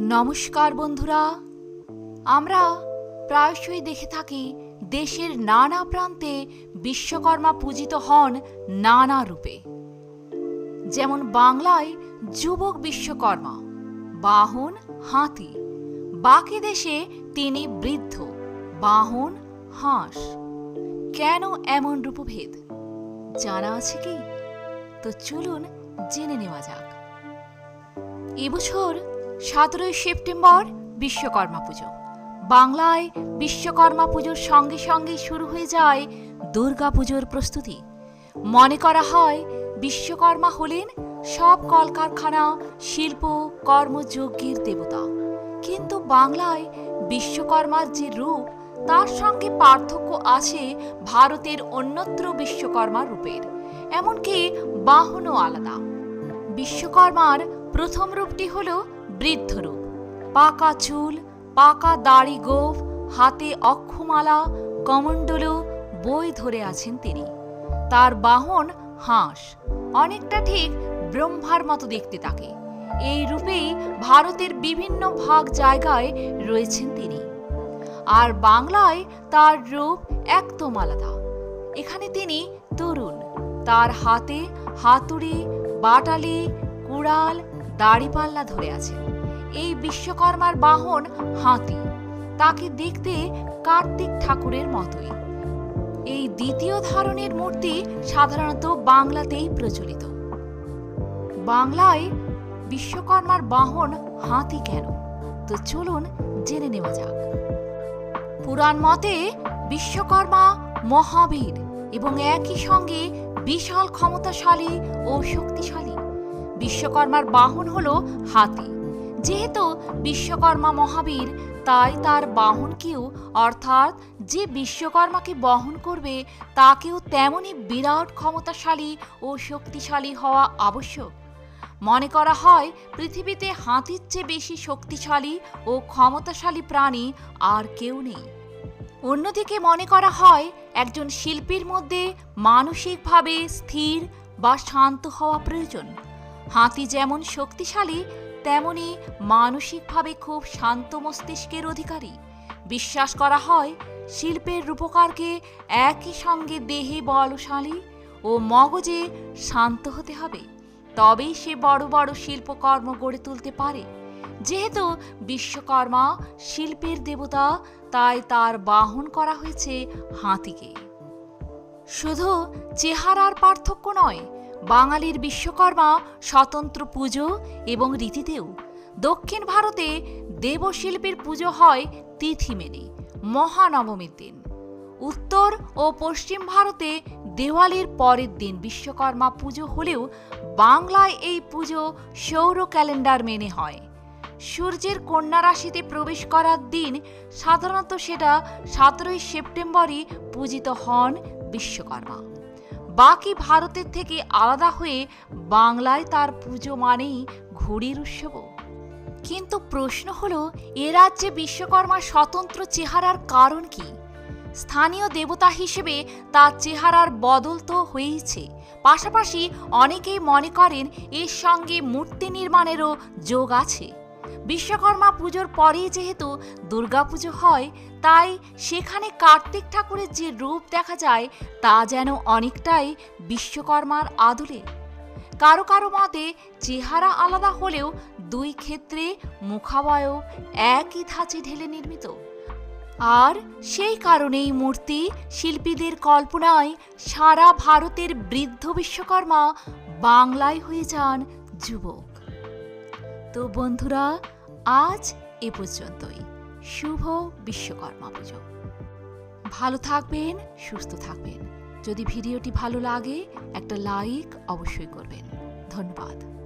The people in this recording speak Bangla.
নমস্কার বন্ধুরা। আমরা প্রায়শই দেখে থাকি দেশের নানা প্রান্তে বিশ্বকর্মা পূজিত হন নানা রূপে। যেমন বাংলায় যুবক বিশ্বকর্মা, বাহন হাতি, বাকি দেশে তিনি বৃদ্ধ, বাহন হাঁস। কেন এমন রূপভেদ? জানা আছে কি? তো চলুন জেনে নেওয়া যাক। এবছর সতেরোই সেপ্টেম্বর বিশ্বকর্মা পুজো। বাংলায় বিশ্বকর্মা পুজোর সঙ্গে সঙ্গে শুরু হয়ে যায় দুর্গা পুজোর প্রস্তুতি। মনে করা হয়, বিশ্বকর্মা হলেন সব কলকারখানা, শিল্প, কর্মযজ্ঞের দেবতা। কিন্তু বাংলায় বিশ্বকর্মার যে রূপ, তার সঙ্গে পার্থক্য আছে ভারতের অন্যত্র বিশ্বকর্মা রূপের। এমনকি বাহনও আলাদা। বিশ্বকর্মার প্রথম রূপটি হল বৃদ্ধ রূপ পাকা চুল, পাকা দাড়ি গোফ, হাতে অক্ষমালা, কমণ্ডল বই ধরে আছেন তিনি। তার বাহন হাঁস। অনেকটা ঠিক ব্রহ্মার মতো দেখতে তাকে। এই রূপেই ভারতের বিভিন্ন ভাগ জায়গায় রয়েছেন তিনি। আর বাংলায় তার রূপ একদম আলাদা। এখানে তিনি তরুণ। তার হাতে হাতুড়ি, বাটালি, কুড়াল, দাড়িপাল্লা ধরে আছেন। এই বিশ্বকর্মার বাহন হাতি। তাকে দেখতে কার্তিক ঠাকুরের মতোই। এই দ্বিতীয় ধরনের মূর্তি সাধারণত বাংলাতেই প্রচলিত। বাংলায় বিশ্বকর্মার বাহন হাতি কেন? তো চলুন জেনে নেওয়া যাক। পুরাণ মতে বিশ্বকর্মা মহাবীর এবং একই সঙ্গে বিশাল ক্ষমতাশালী ও শক্তিশালী। বিশ্বকর্মার বাহন হল হাতি। যেহেতু বিশ্বকর্মা মহাবীর, তাই তার বাহনকেও, অর্থাৎ যে বিশ্বকর্মাকে বহন করবে, তাকেও তেমনই বিরাট ক্ষমতাশালী ও শক্তিশালী হওয়া আবশ্যক। মনে করা হয়, পৃথিবীতে হাতির চেয়ে বেশি শক্তিশালী ও ক্ষমতাশালী প্রাণী আর কেউ নেই। অন্যদিকে মনে করা হয়, একজন শিল্পীর মধ্যে মানসিকভাবে স্থির বা শান্ত হওয়া প্রয়োজন। হাতি যেমন শক্তিশালী তেমনি মানসিকভাবে খুব শান্ত মস্তিষ্কের অধিকারী। বিশ্বাস করা হয়, শিল্পের রূপকারকে একই সঙ্গে দেহে বলশালী ও মগজে শান্ত হতে হবে। তবেই সে বড় বড় শিল্পকর্ম গড়ে তুলতে পারে। যেহেতু বিশ্বকর্মা শিল্পের দেবতা, তাই তার বাহন করা হয়েছে হাতিকে। শুধু চেহারার পার্থক্য নয় বাঙালির বিশ্বকর্মা, স্বতন্ত্র পুজো এবং রীতিতেও দক্ষিণ ভারতে দেবশিল্পীর পুজো হয় তিথি মেনে, মহানবমীর দিন। উত্তর ও পশ্চিম ভারতে দেওয়ালির পরের দিন বিশ্বকর্মা পুজো হলেও বাংলায় এই পুজো সৌর ক্যালেন্ডার মেনে হয়। সূর্যের কন্যা রাশিতে প্রবেশ করার দিন সাধারণত সেটা সতেরোই সেপ্টেম্বরই পূজিত হন বিশ্বকর্মা। বাকি ভারতের থেকে আলাদা হয়ে বাংলায় তার পুজো মানেই ঘুড়ির উৎসব। কিন্তু প্রশ্ন হলো, এ রাজ্যে বিশ্বকর্মার স্বতন্ত্র চেহারার কারণ কি? স্থানীয় দেবতা হিসেবে তার চেহারার বদল তো হয়েইছে। পাশাপাশি অনেকেই মনে করেন, এর সঙ্গে মূর্তি নির্মাণেরও যোগ আছে। বিশ্বকর্মা পুজোর পরেই যেহেতু দুর্গাপুজো হয়, তাই সেখানে কার্তিক ঠাকুরের যে রূপ দেখা যায়, তা যেন অনেকটাই বিশ্বকর্মার আদলে। কারও কারও মতে চেহারা আলাদা হলেও দুই ক্ষেত্রে মুখাবয়ব একই ধাঁচে ঢেলে নির্মিত। আর সেই কারণেই মূর্তি, শিল্পীদের কল্পনায় সারা ভারতের বৃদ্ধ বিশ্বকর্মা বাংলায় হয়ে যান যুবক। তো বন্ধুরা আজ এ পর্যন্তই। শুভ বিশ্বকর্মা পুজো ভালো থাকবেন, সুস্থ থাকবেন। যদি ভিডিওটি ভালো লাগে, একটা লাইক অবশ্যই করবেন। ধন্যবাদ।